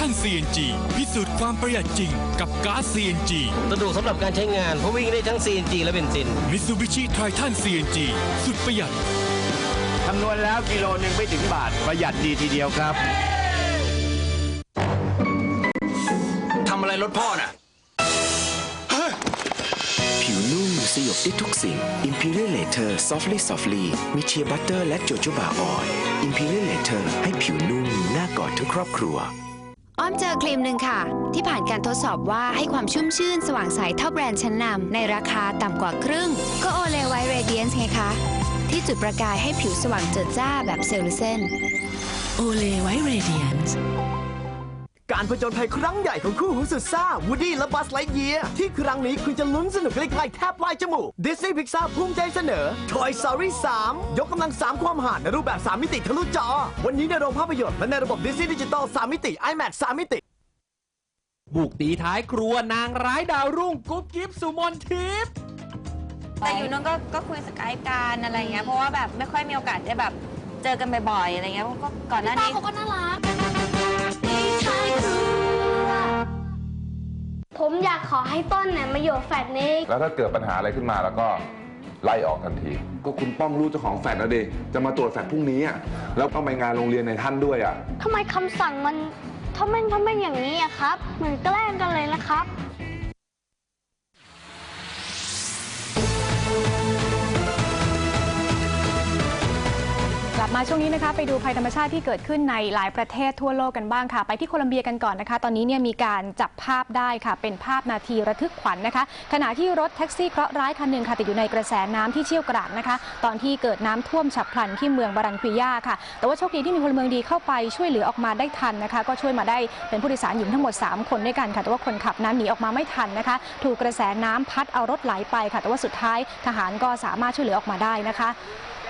ทัน CNG พิสูจน์ความประหยัดจริงกับก๊าซ CNG สะดวกสำหรับการใช้งานเพราะวิ่งได้ทั้ง CNG และเบนซิน Mitsubishi Triton CNG สุดประหยัด คำนวณแล้วกิโลหนึ่งไม่ถึงบาท ประหยัดดีทีเดียวครับ ทำอะไรรถพ่อน่ะ ผิวนุ่มสยบได้ทุกสิ่ง Imperial Later Softly Softly มีเชียร์บัตเตอร์และโจโจบาออย Imperial Later ให้ผิวนุ่มน่ากอดทั้งครอบครัว อ้อมเจอครีมหนึ่งค่ะ ที่ผ่านการทดสอบว่าให้ความชุ่มชื่นสว่างใสเท่าแบรนด์ชั้นนำในราคาต่ำกว่าครึ่ง ก็โอเลไวเรเดียนส์ไงคะ ที่จุดประกายให้ผิวสว่างเจิดจ้าแบบเซลลูเซนโอเลไวเรเดียน การผจญภัยครั้งใหญ่ของคู่หูสุดซ่าวูดี้และบัสไลท์เยียที่ครั้งนี้คุณจะลุ้นสนุกใกล้ๆแทบปลายจมูกดิสนีย์พิกซาภูมิใจเสนอ Toy Story 3 ยกกำลัง 3 ความหาในรูปแบบ 3 มิติทะลุจอ วันนี้ในโรงภาพยนตร์และในระบบดิสนีย์ดิจิตอล3มิติ IMAX 3มิติ บุกตีท้ายครัวนางร้ายดาวรุ่งกุ๊บกิ๊บสุมนทิพย์แต่อยู่นู้นก็ก็คุยสกายกันอะไรเงี้ยเพราะว่าแบบไม่ค่อยมีโอกาสได้แบบเจอกันบ่อยๆอะไรเงี้ยเพราะก็ก่อนหน้านี้เขาก็น่ารัก ผมอยากขอให้ต้นเนี่ยมาอยู่แฟดนี้ แล้วถ้าเกิดปัญหาอะไรขึ้นมาแล้วก็ไล่ออกทันที ก็คุณป้องรู้เจ้าของแฟดนะเดจะมาตรวจแฟดพรุ่งนี้อะแล้วต้องไปงานโรงเรียนในท่านด้วยอะ ทำไมคำสั่งมันทำไมทำไมอย่างนี้อะครับ เหมือนแกล้งกันเลยนะครับ บมาช่วงนี้นะคะไปดูภัยธรรมชาติที่เกิดขึ้นในหลายประเทศทั่วโลกกันบ้างค่ะ ไปที่โคลัมเบียกันก่อนนะคะ ตอนนี้เนี่ยมีการจับภาพได้ค่ะ เป็นภาพนาทีระทึกขวัญนะคะ ขณะที่รถแท็กซี่เคราะห์ร้ายคันหนึ่งค่ะติดอยู่ในกระแสน้ำที่เชี่ยวกรากนะคะ ตอนที่เกิดน้ำท่วมฉับพลันที่เมืองบารันควิยาค่ะ แต่ว่าโชคดีที่มีพลเมืองดีเข้าไปช่วยเหลือออกมาได้ทันนะคะ ก็ช่วยมาได้เป็นผู้โดยสารหญิงทั้งหมด 3 คนด้วยกันค่ะแต่ว่าคนขับนั้นหนีออกมาไม่ทันนะคะ ถูกกระแสน้ำพัดเอารถไหลไปค่ะ แต่ว่าสุดท้ายทหารก็สามารถช่วยเหลือออกมาได้นะคะ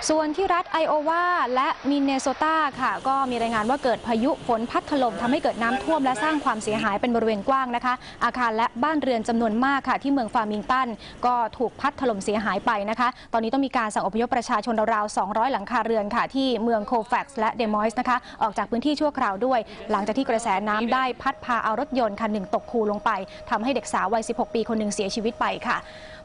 ส่วนที่รัฐไอโอวาและมินเนโซตาค่ะ ก็มีรายงานว่าเกิดพายุฝนพัดถล่มทำให้เกิดน้ำท่วมและสร้างความเสียหายเป็นบริเวณกว้างนะคะ อาคารและบ้านเรือนจำนวนมากค่ะ ที่เมืองฟาร์มิงตัน ก็ถูกพัดถล่มเสียหายไปนะคะ ตอนนี้ต้องมีการสั่งอพยพประชาชนราวๆ 200 หลังคาเรือนค่ะ ที่เมืองโคแฟกซ์และเดมอยส์นะคะ ออกจากพื้นที่ชั่วคราวด้วย หลังจากที่กระแสน้ำได้พัดพาเอารถยนต์คันหนึ่งตกคูลงไปทำให้เด็กสาววัย 16 ปีคนหนึ่งเสียชีวิตไปค่ะ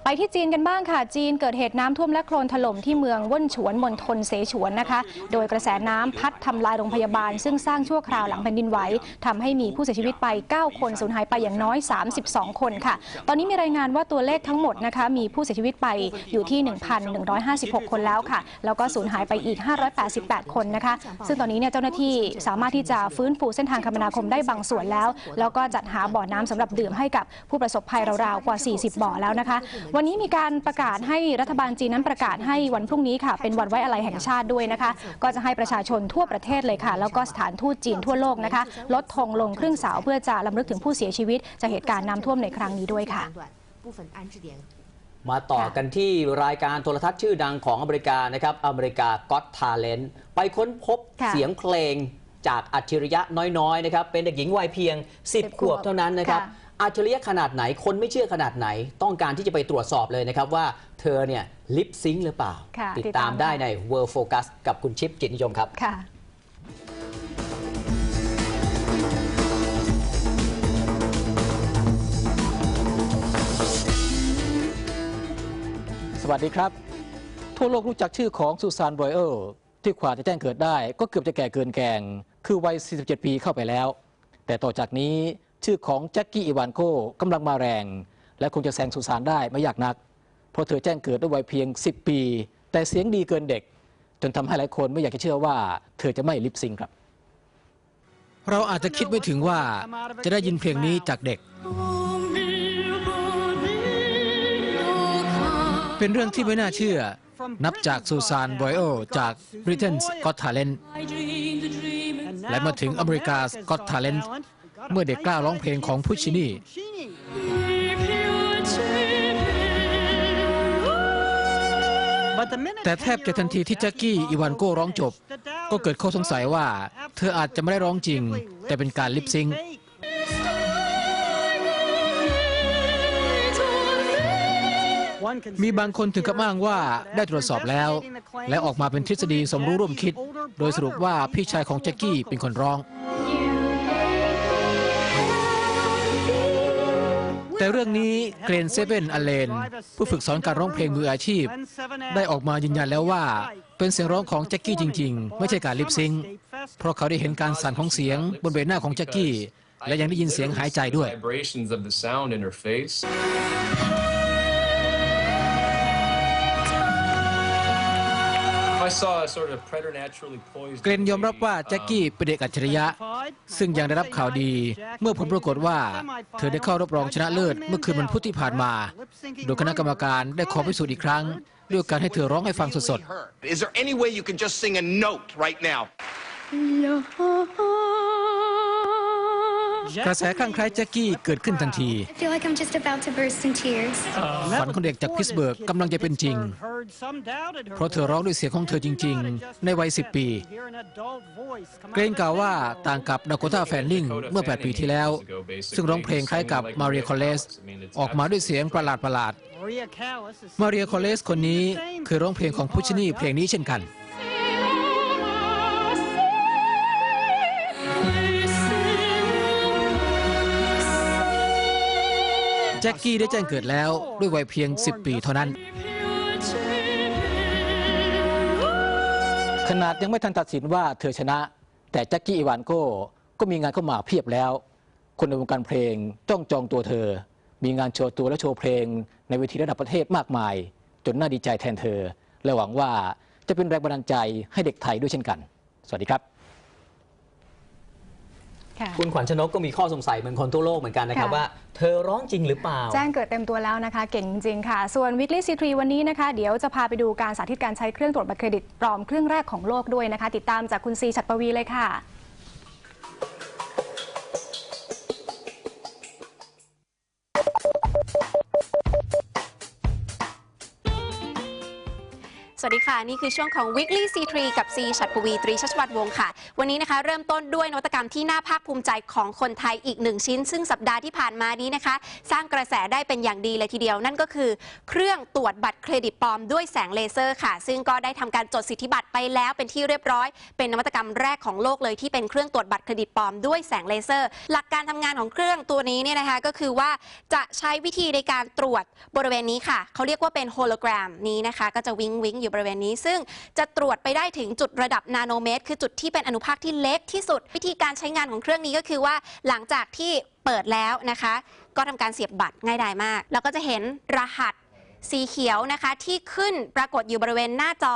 ไปที่จีนกันบ้างค่ะ จีนเกิดเหตุน้ำท่วมและโคลนถล่มที่เมืองว่นฉวนมณฑลเสฉวนนะคะ โดยกระแสน้ำพัดทำลายโรงพยาบาล ซึ่งสร้างชั่วคราวหลังแผ่นดินไหวทำให้มีผู้เสียชีวิตไป 9 คนสูญหายไปอย่างน้อย 32 คนค่ะ ตอนนี้มีรายงานว่าตัวเลขทั้งหมดนะคะ มีผู้เสียชีวิตไปอยู่ที่ 1,156 คนแล้วค่ะ แล้วก็สูญหายไปอีก 588 คนนะคะ ซึ่งตอนนี้เนี่ยเจ้าหน้าที่สามารถที่จะฟื้นฟูเส้นทางคมนาคมได้บางส่วนแล้ว แล้วก็จัดหาบ่อน้ำสำหรับดื่มให้กับผู้ประสบภัยราวๆกว่า 40 บ่อแล้วนะคะวันนี้มีการประกาศให้รัฐบาลจีนนั้นประกาศให้วันพรุ่งนี้ค่ะ เป็นวันไว้อะไรแห่งชาติด้วยนะคะ ก็จะให้ประชาชนทั่วประเทศเลยค่ะ แล้วก็สถานทูตจีนทั่วโลกนะคะ ลดธงลงครึ่งเสาเพื่อจะลำลึกถึงผู้เสียชีวิตจากเหตุการณ์น้ำท่วมในครั้งนี้ด้วยค่ะมาต่อกันที่รายการโทรทัศน์ชื่อดังของอเมริกานะครับ อเมริกา Got Talent ไปค้นพบค่ะเสียงเพลงจากอัจฉริยะน้อยๆนะครับ เป็นเด็กหญิงวัยเพียง 10 ขวบเท่านั้นนะครับค่ะ อัจฉริยะขนาดไหน คนไม่เชื่อขนาดไหน ต้องการที่จะไปตรวจสอบเลยนะครับว่าเธอเนี่ยลิปซิงหรือเปล่า ค่ะติดติดตาตามมได้ค่ะใน World Focus กับคุณชิปจิตนิยมครับ ค่ะ สวัสดีครับ ทั่วโลกรู้จักชื่อของซูซานบอยเออร์ที่กว่าจะแจ้งเกิดได้ ก็เกือบจะแก่เกินแกง คือวัย 47 ปีเข้าไปแล้ว แต่ต่อจากนี้ ชื่อของแจ็คกี้อีวานโกกำลังมาแรง และคงจะแซงซูซานได้ไม่ยากนัก เพราะเธอแจ้งเกิดด้วยวัยเพียง 10 ปี แต่เสียงดีเกินเด็ก จนทำให้หลายคนไม่อยากจะเชื่อว่า เธอจะไม่ลิปซิงค์ครับ เราอาจจะคิดไม่ถึงว่าจะได้ยินเพลงนี้จากเด็ก เป็นเรื่องที่ไม่น่าเชื่อ นับจากซูซานบอยโอจาก Britain's Got Talent และมาถึงอเมริกา Got Talent เมื่อเด็กกล้าร้องเพลงของพุชินีแต่แทบจะทันทีที่แจ็คกี้อีวานโก้ร้องจบ ก็เกิดข้อสงสัยว่า เธออาจจะไม่ได้ร้องจริง แต่เป็นการลิปซิงมีบางคนถึงกับอ้างว่าได้ตรวจสอบแล้ว และออกมาเป็นทฤษฎีสมรู้ร่วมคิด โดยสรุปว่าพี่ชายของแจ็คกี้เป็นคนร้อง แต่เรื่องนี้เกรนเซเว่นอเลนผู้ฝึกสอนการร้องเพลงมืออาชีพ ได้ออกมายืนยันแล้วว่า เป็นเสียงร้องของแจ็คกี้จริง ๆ ไม่ใช่การลิปซิงเพราะเขาได้เห็นการสั่นของเสียงบนใบหน้าของแจ็คกี้และยังได้ยินเสียงหายใจด้วย เกรนยอมรับว่าแจ็คกี้เป็นเด็กอัจฉริยะ ซึ่งยังได้รับข่าวดี เมื่อผลปรากฏว่า เธอได้เข้ารอบรองชนะเลิศเมื่อคืนวันพุธที่ผ่านมา โดยคณะกรรมการได้ขอพิสูจน์อีกครั้ง ด้วยการให้เธอร้องให้ฟังสด Is กระแสข้างใคล้แจ็คกี้เกิดขึ้นทันที I feel like I'm just about to burst in tears. ฝันของเด็กจากพิตสเบิร์กกำลังจะเป็นจริง เพราะเธอร้องด้วยเสียงของเธอจริง ๆ ในวัย 10 ปี เกรนกล่าวว่าต่างกับดาโกต้าแฟนลิงเมื่อ 8 ปีที่แล้ว ซึ่งร้องเพลงคล้ายกับมาเรียคอเลสออกมาด้วยเสียงประหลาดประหลาดๆมาเรียคอเลสคนนี้เคยร้องเพลงของพุชนีเพลงนี้เช่นกัน จ็คกี้ได้แจ้งเกิดแล้วด้วยวัยเพียง 10 ปีเท่านั้น ขนาดยังไม่ทันตัดสินว่าเธอชนะ แต่แจ็คกี้อีวานโก้ก็มีงานเข้ามาเพียบแล้ว คนในวงการเพลงจ้องจองตัวเธอ มีงานโชว์ตัวและโชว์เพลง ในเวทีระดับประเทศมากมาย จนน่าดีใจแทนเธอ และหวังว่าจะเป็นแรงบันดาลใจให้เด็กไทยด้วยเช่นกัน สวัสดีครับ คุณขวัญชนกก็มีข้อสงสัยเหมือนคนทั่วโลกเหมือนกันนะครับค่ะ ว่าเธอร้องจริงหรือเปล่า แจ้งเกิดเต็มตัวแล้วนะคะ เก่งจริงๆค่ะ ส่วน Weekly C3 วันนี้นะคะ เดี๋ยวจะพาไปดูการสาธิตการใช้เครื่องตรวจบัตรเครดิตปลอมเครื่องแรกของโลกด้วยนะคะ ติดตามจากคุณซีฉัตรปวีเลยค่ะ วัสดีค่ะ นี่คือช่วงของ Weekly C3 กับซีชัดปวีตรีชัชวัตรวงศ์ค่ะ วันนี้นะคะเริ่มต้นด้วยนวัตกรรมที่น่าภาคภูมิใจของคนไทยอีกหนึ่งชิ้น ซึ่งสัปดาห์ที่ผ่านมานี้นะคะ สร้างกระแสได้เป็นอย่างดีเลยทีเดียว นั่นก็คือ เครื่องตรวจบัตรเครดิตปลอมด้วยแสงเลเซอร์ค่ะ ซึ่งก็ได้ทำการจดสิทธิบัตรไปแล้วเป็นที่เรียบร้อย เป็นนวัตกรรมแรกของโลกเลยที่เป็นเครื่องตรวจบัตรเครดิตปลอมด้วยแสงเลเซอร์ หลักการทำงานของเครื่องตัวนี้เนี่ยนะคะก็คือว่าจะใช้วิธีในการตรวจบริเวณนี้ค่ะเขาเรียกว่าเป็นโฮโลแกรมนี้นะคะก็จะวิงวิงอยู่บริเวณนี้ ซึ่งจะตรวจไปได้ถึงจุดระดับนาโนเมตร คือจุดที่เป็นอนุภาคที่เล็กที่สุด วิธีการใช้งานของเครื่องนี้ก็คือว่าหลังจากที่เปิดแล้วนะคะ ก็ทำการเสียบบัตรง่ายดายมาก แล้วก็จะเห็นรหัส สีเขียวนะคะที่ขึ้นปรากฏอยู่บริเวณหน้าจอ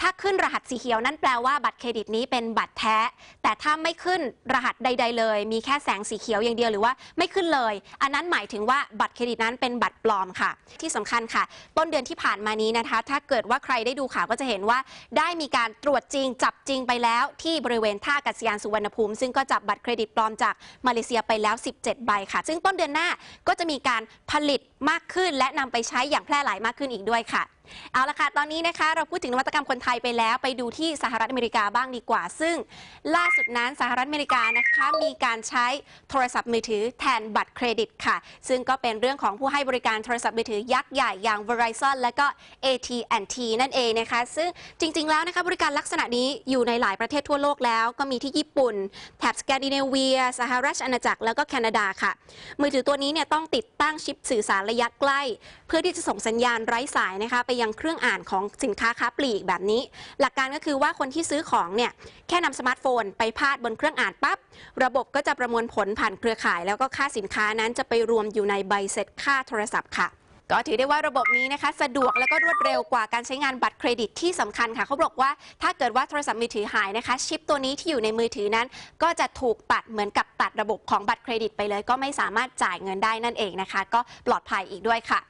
ถ้าขึ้นรหัสสีเขียวนั่นแปลว่าบัตรเครดิตนี้เป็นบัตรแท้ แต่ถ้าไม่ขึ้นรหัสใด ๆ เลย มีแค่แสงสีเขียวอย่างเดียวหรือว่าไม่ขึ้นเลย อันนั้นหมายถึงว่าบัตรเครดิตนั้นเป็นบัตรปลอมค่ะ ที่สำคัญค่ะ ต้นเดือนที่ผ่านมานี้นะคะ ถ้าเกิดว่าใครได้ดูข่าวก็จะเห็นว่า ได้มีการตรวจจริงจับจริงไปแล้ว ที่บริเวณท่าอากาศยานสุวรรณภูมิ ซึ่งก็จับบัตรเครดิตปลอมจากมาเลเซียไปแล้ว 17 ใบค่ะ ซึ่งต้นเดือนหน้าก็จะมีการผลิตมากขึ้นและนำไปใช้อย่างแพร่หลายมากขึ้นอีกด้วยค่ะ เอาละค่ะ ตอนนี้นะคะ เราพูดถึงนวัตกรรมคนไทยไปแล้ว ไปดูที่สหรัฐอเมริกาบ้างดีกว่า ซึ่งล่าสุดนั้นสหรัฐอเมริกานะคะมีการใช้โทรศัพท์มือถือแทนบัตรเครดิตค่ะ ซึ่งก็เป็นเรื่องของผู้ให้บริการโทรศัพท์มือถือยักษ์ใหญ่อย่าง Verizon และก็ AT&T นั่นเองนะคะ ซึ่งจริง ๆ แล้วนะคะบริการลักษณะนี้อยู่ในหลายประเทศทั่วโลกแล้ว ก็มีที่ญี่ปุ่นแถบสแกนดิเนเวีย สหราชอาณาจักรแล้วก็แคนาดาค่ะ มือถือตัวนี้เนี่ยต้องติดตั้งชิปสื่อสารระยะใกล้ เพื่อที่จะส่งสัญญาณไร้สายนะคะไปยังเครื่องอ่านของสินค้าค้าปลีกแบบนี้ หลักการก็คือว่าคนที่ซื้อของเนี่ยแค่นำสมาร์ทโฟน ไปพาดบนเครื่องอ่านปั๊บระบบก็จะประมวลผลผ่านเครือข่าย แล้วก็ค่าสินค้านั้นจะไปรวมอยู่ในใบเสร็จค่าโทรศัพท์ค่ะก็ถือได้ว่าระบบนี้นะคะสะดวกและก็รวดเร็วกว่าการใช้งานบัตรเครดิตที่สำคัญค่ะ เขาบอกว่าถ้าเกิดว่าโทรศัพท์มือถือหายนะคะ ชิปตัวนี้ที่อยู่ในมือถือนั้น ก็จะถูกตัดเหมือนกับตัดระบบของบัตรเครดิตไปเลย ก็ไม่สามารถจ่ายเงินได้นั่นเองนะคะ ก็ปลอดภัยอีกด้วยค่ะ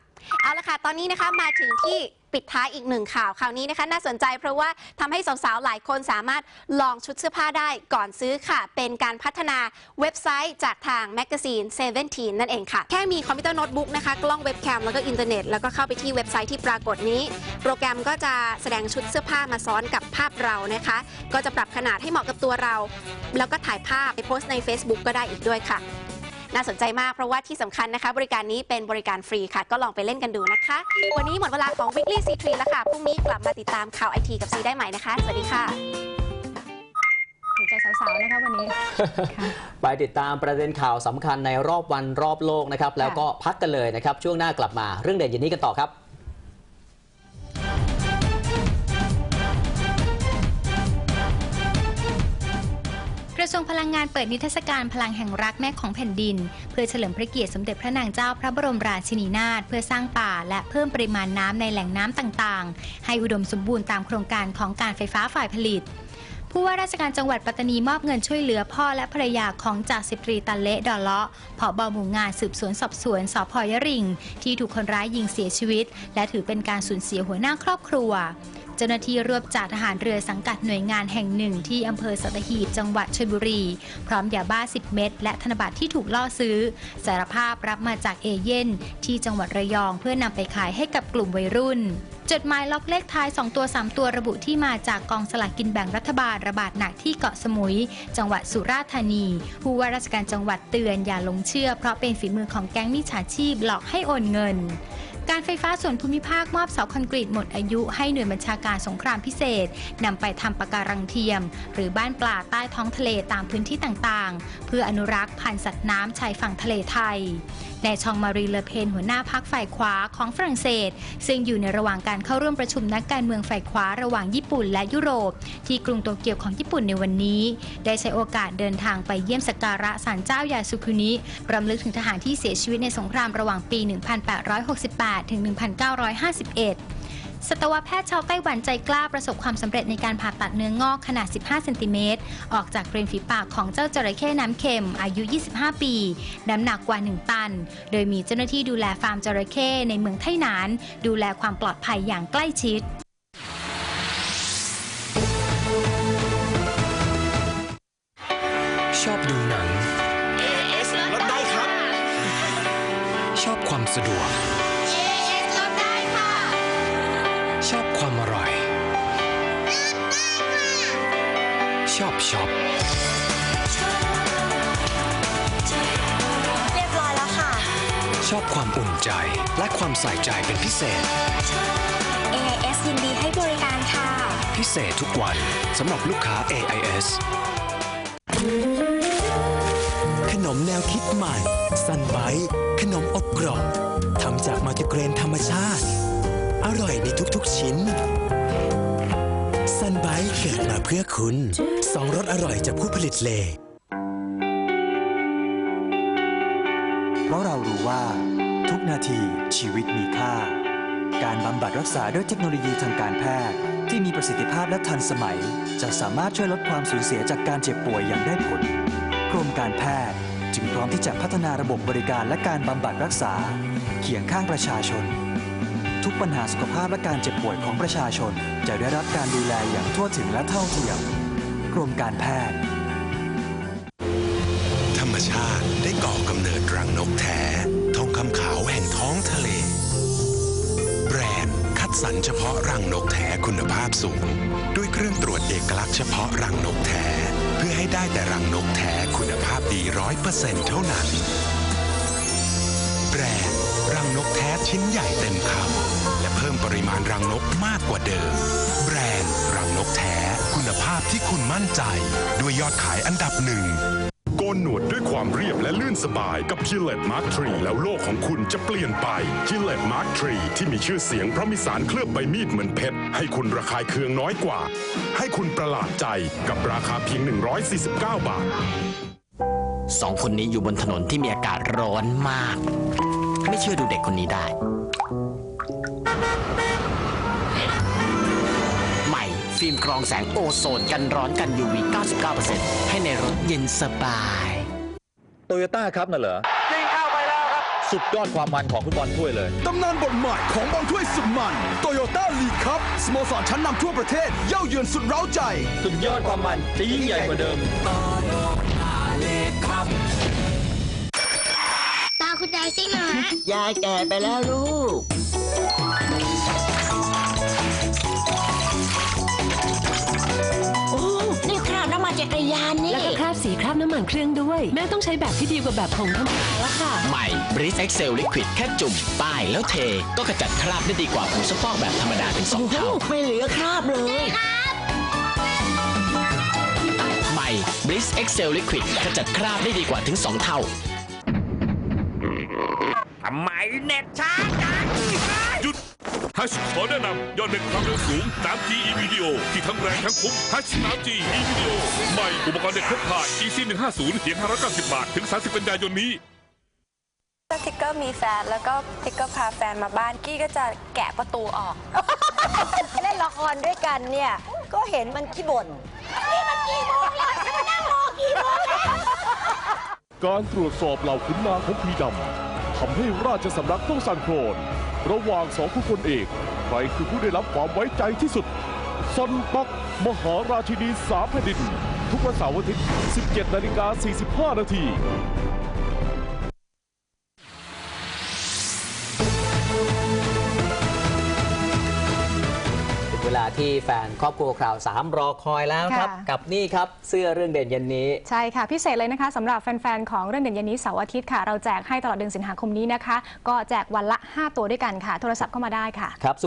เอาละค่ะ ตอนนี้นะคะมาถึงที่ ปิดท้ายอีกหนึ่งข่าวข่าวนี้นะคะ น่าสนใจเพราะว่าทำให้สาวๆ หลายคนสามารถลองชุดเสื้อผ้าได้ก่อนซื้อค่ะ เป็นการพัฒนาเว็บไซต์จากทางแมกกาซีน17นั่นเองค่ะ แค่มีคอมพิวเตอร์โน้ตบุ๊กนะคะ กล้องเว็บแคมแล้วก็อินเทอร์เน็ต แล้วก็เข้าไปที่เว็บไซต์ที่ปรากฏนี้ โปรแกรมก็จะแสดงชุดเสื้อผ้ามาซ้อนกับภาพเรานะคะ ก็จะปรับขนาดให้เหมาะกับตัวเรา แล้วก็ถ่ายภาพไปโพสต์ใน Facebook ก็ได้อีกด้วยค่ะ น่าสนใจมากเพราะว่าที่สำคัญนะคะ บริการนี้เป็นบริการฟรีค่ะ ก็ลองไปเล่นกันดูนะคะ วันนี้หมดเวลาของ Weekly C3 แล้วค่ะพรุ่งนี้กลับมาติดตามข่าวไอทีกับซีได้ใหม่นะคะ สวัสดีค่ะถูกใจสาวๆนะคะวันนี้ไปติดตามประเด็นข่าวสำคัญในรอบวันรอบโลกนะครับแล้วก็พักกันเลยนะครับช่วงหน้ากลับมาเรื่องเด่นอย่างนี้กันต่อครับ กระทรวงพลังงานเปิดนิทรรศการพลังแห่งรักแม่ของแผ่นดิน เพื่อเฉลิมพระเกียรติสมเด็จพระนางเจ้าพระบรมราชินีนาถเพื่อสร้างป่า และเพิ่มปริมาณน้ำในแหล่งน้ำต่างๆ ให้อุดมสมบูรณ์ตามโครงการของการไฟฟ้าฝ่ายผลิต ผู้ว่าราชการจังหวัดปัตตานีมอบเงินช่วยเหลือพ่อและภรรยาของจ่าสิบตรีตันเละดอเลาะผอบหมู่งานสืบสวนสอบสวนสพยริง ที่ถูกคนร้ายยิงเสียชีวิต และถือเป็นการสูญเสียหัวหน้าครอบครัว เจ้าหน้าที่รวบจากทหารเรือสังกัดหน่วยงานแห่งหนึ่งที่อำเภอสัตหีบจังหวัดชลบุรี พร้อมยาบ้า 10 เม็ดและธนบัตรที่ถูกล่อซื้อ สารภาพรับมาจากเอเย่นที่จังหวัดระยองเพื่อนำไปขายให้กับกลุ่มวัยรุ่นจดหมายล็อกเลขท้าย 2 ตัว 3 ตัวระบุที่มาจากกองสลากกินแบ่งรัฐบาลระบาดหนักที่เกาะสมุย จังหวัดสุราษฎร์ธานี ผู้ว่าราชการจังหวัดเตือนอย่าหลงเชื่อเพราะเป็นฝีมือของแก๊งมิจฉาชีพหลอกให้โอนเงิน การไฟฟ้าส่วนภูมิภาคมอบเสาคอนกรีตหมดอายุให้หน่วยบัญชาการสงครามพิเศษนำไปทำปะการังเทียม หรือบ้านปลาใต้ท้องทะเลตามพื้นที่ต่างๆ เพื่ออนุรักษ์พันธุ์สัตว์น้ำชายฝั่งทะเลไทย นายชองมารีเลเพนหัวหน้าพักฝ่ายขวาของฝรั่งเศส ซึ่งอยู่ในระหว่างการเข้าร่วมประชุมนักการเมืองฝ่ายขวาระหว่างญี่ปุ่นและยุโรป ที่กรุงโตเกียวของญี่ปุ่นในวันนี้ ได้ใช้โอกาสเดินทางไปเยี่ยมสักการะศาลเจ้ายาสุคุนิรำลึกถึงทหารที่เสียชีวิตในสงครามระหว่างปี 1868 ถึง 1951 สัตวแพทย์ชาวไต้หวันใจกล้าประสบความสำเร็จในการผ่าตัดเนื้องอกขนาด 15 เซนติเมตร ออกจากเริมฝีปากของเจ้าจระเข้น้ำเค็ม อายุ 25 ปี น้ำหนักกว่า 1 ตัน โดยมีเจ้าหน้าที่ดูแลฟาร์มจระเข้ในเมืองไทหนาน ดูแลความปลอดภัยอย่างใกล้ชิดชอบดูหนัง AS ลดได้ครับ ชอบความสะดวก ความอร่อย ชอบช็อปเรียบร้อยแล้วค่ะ ชอบความอุ่นใจและความใส่ใจเป็นพิเศษ AIS ยินดีให้บริการค่ะ พิเศษทุกวันสำหรับลูกค้า AIS ขนมแนวคิดใหม่ซันไบขนมอบกรอบทำจากมัลติเกรนธรรมชาติ อร่อยในทุกๆชิ้นซันไบเกิดมาเพื่อคุณสองรสอร่อยจากผู้ผลิตเลเพราะเรารู้ว่า ทุกนาทีชีวิตมีค่า การบำบัดรักษาด้วยเทคโนโลยีทางการแพทย์ ที่มีประสิทธิภาพและทันสมัย จะสามารถช่วยลดความสูญเสียจากการเจ็บป่วยอย่างได้ผล กรมการแพทย์จึงพร้อมที่จะพัฒนาระบบบริการและการบำบัดรักษา เคียงข้างประชาชน ปัญหาสุขภาพและการเจ็บป่วยของประชาชน จะได้รับการดูแลอย่างทั่วถึงและเท่าเทียม กรมการแพทย์ ธรรมชาติได้ก่อกำเนิดรังนกแท้ ทองคำขาวแห่งท้องทะเล แบรนด์คัดสรรเฉพาะรังนกแท้คุณภาพสูง ด้วยเครื่องตรวจเอกลักษณ์เฉพาะรังนกแท้ เพื่อให้ได้แต่รังนกแท้คุณภาพดีร้อยเปอร์เซ็นต์เท่านั้น นกแท้ชิ้นใหญ่เต็มคำและเพิ่มปริมาณรังนกมากกว่าเดิม แบรนด์รังนกแท้คุณภาพที่คุณมั่นใจ ด้วยยอดขายอันดับหนึ่งโกนหนวดด้วยความเรียบและลื่นสบายกับ Gillette Mark 3แล้วโลกของคุณจะเปลี่ยนไป Gillette Mark 3ที่มีชื่อเสียงเพราะมีสารเคลือบใบมีดเหมือนเพชรให้คุณระคายเคืองน้อยกว่า ให้คุณประหลาดใจกับราคาเพียง 149 บาทสองคนนี้อยู่บนถนนที่มีอากาศร้อนมาก ไม่เชื่อดูเด็กคนนี้ได้ ใหม่ ฟิล์มกรองแสงโอโซนกันร้อนกัน UV 99%ให้ในรถเย็นสบาย โตโยต้าครับน่ะเหรอยิงเข้าไปแล้วครับ สุดยอดความมันของฟุตบอลถ้วยเลย ตำนานบทใหม่ของบอลถ้วยสุดมันโตโยต้าลีกครับสโมสรชั้นนำทั่วประเทศ เย่าเยือนสุดเร้าใจ สุดยอดความมันจะยิ่งใหญ่กว่าเดิม คุณยายสิหมายายแก่ไปแล้วลูก โอ้นี่คราบน้ำมันจักรยานนี่ แล้วก็คราบสีคราบน้ำมันเครื่องด้วย แม่ต้องใช้แบบที่ดีกว่าแบบของธรรมดาแล้วค่ะ ใหม่ b r i z Excel Liquid แค่จุ่มป้ายแล้วเท ก็กระจัดคราบได้ดีกว่าผงซักฟอกแบบธรรมดาถึงสองเท่า ไม่เหลือคราบเลย ใหม่ Bliss Excel Liquid ขจัดคราบได้ดีกว่าถึง2เท่าทำไม เน็ตช้าจังหยุดฮัชขอแนะนำยอดเน็ตความเร็วสูง 3G e-video ที่ทั้งแรงทั้งคุ้มฮัช 3G e-video ใหม่อุปกรณ์เด็กพกพา EC 150เพียง590 บาท ถึง 30 กันยายนนี้ถ้าทิกเกอร์มีแฟนแล้วก็ทิกเกอร์พาแฟนมาบ้านกี้ก็จะแกะประตูออกเล่นละครด้วยกันเนี่ยก็เห็นมันขี้บ่นนี่มันกี่โมงแล้วฉันมานั่งรอกี่โมงแล้วการตรวจสอบเหล่าขุนนางของพีดำ ทำให้ราชสำนักต้องสั่นโครนระหว่างสองผู้คนเอก ใครคือผู้ได้รับความไว้ใจที่สุดซอนปักมหาราชินีสามแผ่นดิน ทุกวันเสาร์อาทิตย์ 17 นาฬิกา 45 นาที ที่แฟนครอบครัวข่าวสามรอคอยแล้วครับ ค่ะ กับนี่ครับเสื้อเรื่องเด่นเย็นนี้ ใช่ค่ะ พิเศษเลยนะคะสำหรับแฟน ๆ ของเรื่องเด่นเย็นนี้เสาร์อาทิตย์ค่ะ เราแจกให้ตลอดเดือนสิงหาคมนี้นะคะ ก็แจกวันละ 5 ตัวด้วยกันค่ะ โทรศัพท์เข้ามาได้ค่ะ ครับ 0811337233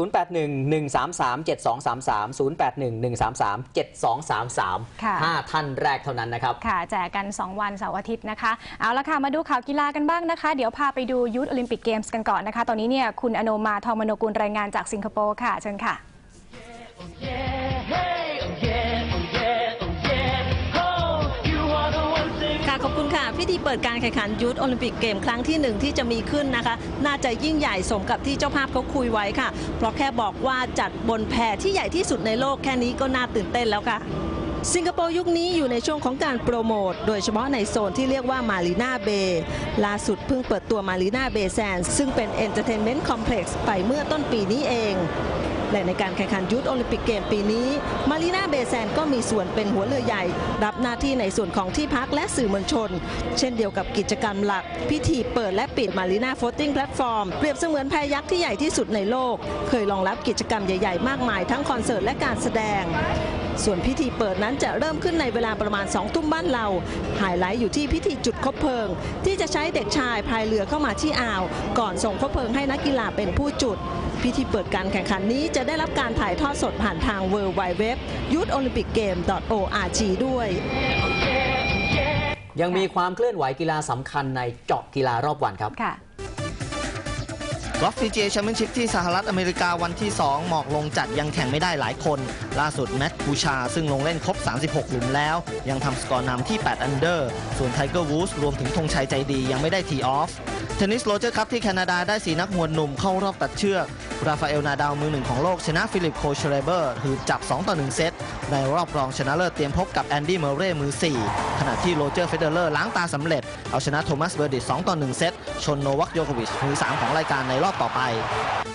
0813337233 ค่ะ 5 ท่านแรกเท่านั้นนะครับ ค่ะ แจกกัน 2 วันเสาร์อาทิตย์นะคะ เอาละค่ะ มาดูข่าวกีฬากันบ้างนะคะ เดี๋ยวพาไปดูยูทโอลิมปิกเกมส์กันก่อนนะคะ ตอนนี้เนี่ยคุณอโนมาทองมโนกุลรายงานจากสิงคโปร์ค่ะ เชิญค่ะ ค่ะขอบคุณค่ะพิธีเปิดการแข่งขันยูทโอลิมปิกเกมครั้งที่หนึ่งที่จะมีขึ้นนะคะ น่าจะยิ่งใหญ่สมกับที่เจ้าภาพเขาคุยไว้ค่ะ เพราะแค่บอกว่าจัดบนแพที่ใหญ่ที่สุดในโลกแค่นี้ก็น่าตื่นเต้นแล้วค่ะสิงคโปร์ยุคนี้อยู่ในช่วงของการโปรโมท โดยเฉพาะในโซนที่เรียกว่ามารีนาเบย์ล่าสุดเพิ่งเปิดตัวมารีนาเบย์แซนซึ่งเป็นเอนเตอร์เทนเมนต์คอมเพล็กซ์ไปเมื่อต้นปีนี้เอง และในการแข่งขันยุทธโอลิมปิกเกมปีนี้ มารีนาเบแซนก็มีส่วนเป็นหัวเรือใหญ่ รับหน้าที่ในส่วนของที่พักและสื่อมวลชน เช่นเดียวกับกิจกรรมหลัก พิธีเปิดและปิดมารีนาโฟติ้งแพลตฟอร์มเปรียบเสมือนแพยักษ์ที่ใหญ่ที่สุดในโลก เคยรองรับกิจกรรมใหญ่ ๆ มากมายทั้งคอนเสิร์ตและการแสดงส่วนพิธีเปิดนั้นจะเริ่มขึ้นในเวลาประมาณ 2 ทุ่มบ้านเราไฮไลท์อยู่ที่พิธีจุดคบเพลิง ที่จะใช้เด็กชายพายเรือเข้ามาที่อ่าว ก่อนส่งคบเพลิงให้นักกีฬาเป็นผู้จุด พิธีเปิดการแข่งขันนี้จะได้รับการถ่ายทอดสดผ่านทาง w w w y o u t h o l y m p i c g a m e org ด้วยยังมีความเคลื่อนไหวกีฬาสำคัญในเจาะกีฬารอบวันครับค่ะ กอล์ฟ PGA Championship ที่สหรัฐอเมริกาวันที่ 2 หมอกลงจัดยังแข่งไม่ได้หลายคน ล่าสุดแมตต์บูชา ซึ่งลงเล่นครบ 36 หลุมแล้ว ยังทำสกอร์นำที่ 8 อันเดอร์ ส่วนไทเกอร์วูดส์รวมถึงธงชัยใจดียังไม่ได้ทีออฟ ทนนิสโรเจอร์ครับที่แคนาดาได้สีนักมวยหนุ่มเข้ารอบตัดเชือก ราฟาเอลนาดาวมือหนึ่งของโลกชนะฟิลิปโคชเรเบอร์ถือจับ 2 ต่อ 1 เซต ในรอบรองชนะเลิศเตรียมพบกับแอนดี้เมอร์เร่มือ 4 ขณะที่โรเจอร์เฟเดอร์เลอร์ล้างตาสำเร็จ เอาชนะโทมัสเบอร์ดิต2ต่อ 1 เซต ชนโนวัคโยโควิชมือ 3 ของรายการในรอบต่อไป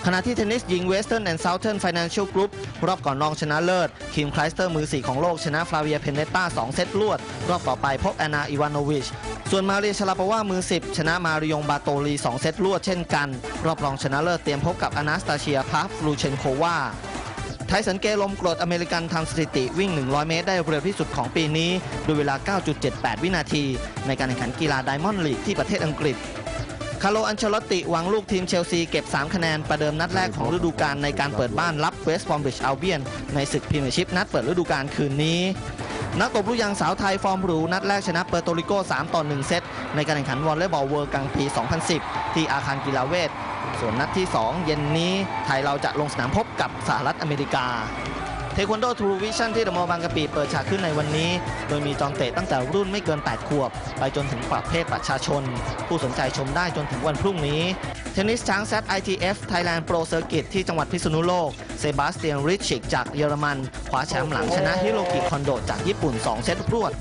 ขณะที่เทนนิสหญิง Western and Southern Financial Group รอบก่อนรองชนะเลิศ คิมคลสเตอร์มือ 4 ของโลกชนะฟลาเวียเพนเนตตา2 เซตรวด รอบต่อไปพบแอนนาอีวานโนวิช ส่วนมาเรียชลาปาวามือ 10 ชนะมาริยงบาโตลี 2 เซตรวดเช่นกัน รอบรองชนะเลิศเตรียมพบกับอนาสตาเชียพาฟลูเชนโควาไทสันเกลมกรดอเมริกันทำสถิติวิ่ง 100 เมตรได้เร็วที่สุดของปีนี้ด้วยเวลา 9.78 วินาที ในการแข่งขันกีฬาไดมอนด์ลีกที่ประเทศอังกฤษ คาร์โลอันเชลตติวางลูกทีมเชลซีเก็บ 3 คะแนน ประเดิมนัดแรกของฤดูกาลในการเปิดบ้านรับเวสต์บอมบริดจ์อัลเบียน ในศึกพรีเมียร์ชิพนัดเปิดฤดูกาลคืนนี้ นักตบลูกยางสาวไทยฟอร์มหรู นัดแรกชนะเปอร์โตริโก 3 ต่อ 1 เซต ในการแข่งขันวอลเลย์บอลเวิร์กลางปี 2010 ที่อาคารกีฬาเวทส่วนนัดที่ 2 เย็นนี้ไทยเราจะลงสนามพบกับสหรัฐอเมริกา เทควันโดทรูวิชั่นที่เดอะมอลล์บางกะปิเปิดฉากขึ้นในวันนี้ โดยมีจองเตะตั้งแต่รุ่นไม่เกิน 8 ขวบ ไปจนถึงประเภทประชาชน ผู้สนใจชมได้จนถึงวันพรุ่งนี้ เทนนิสช้างแซด ITF Thailand Pro Circuit ที่จังหวัดพิษณุโลก เซบาสเตียนริชิกจากเยอรมันคว้าแชมป์หลังชนะฮิโรกิคอนโดจากญี่ปุ่น 2 เซตรวด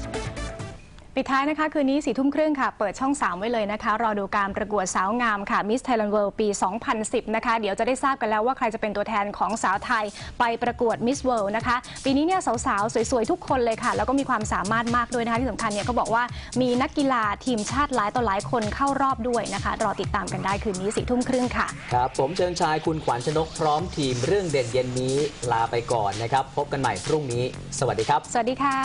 ปิดท้ายนะคะ คืนนี้สี่ทุ่มครึ่งค่ะ เปิดช่อง 3 ไว้เลยนะคะ รอดูการประกวดสาวงามค่ะ Miss Thailand World ปี 2010 นะคะ เดี๋ยวจะได้ทราบกันแล้วว่าใครจะเป็นตัวแทนของสาวไทยไปประกวด Miss World นะคะ ปีนี้เนี่ยสาวๆ สวยๆ ทุกคนเลยค่ะ แล้วก็มีความสามารถมากด้วยนะคะที่สำคัญเนี่ยก็บอกว่ามีนักกีฬาทีมชาติหลายต่อหลายคนเข้ารอบด้วยนะคะ รอติดตามกันได้คืนนี้สี่ทุ่มครึ่งค่ะครับผมเชิงชายคุณขวัญชนกพร้อมทีมเรื่องเด่นเย็นนี้ลาไปก่อนนะครับพบกันใหม่พรุ่งนี้ สวัสดีครับ สวัสดีค่ะ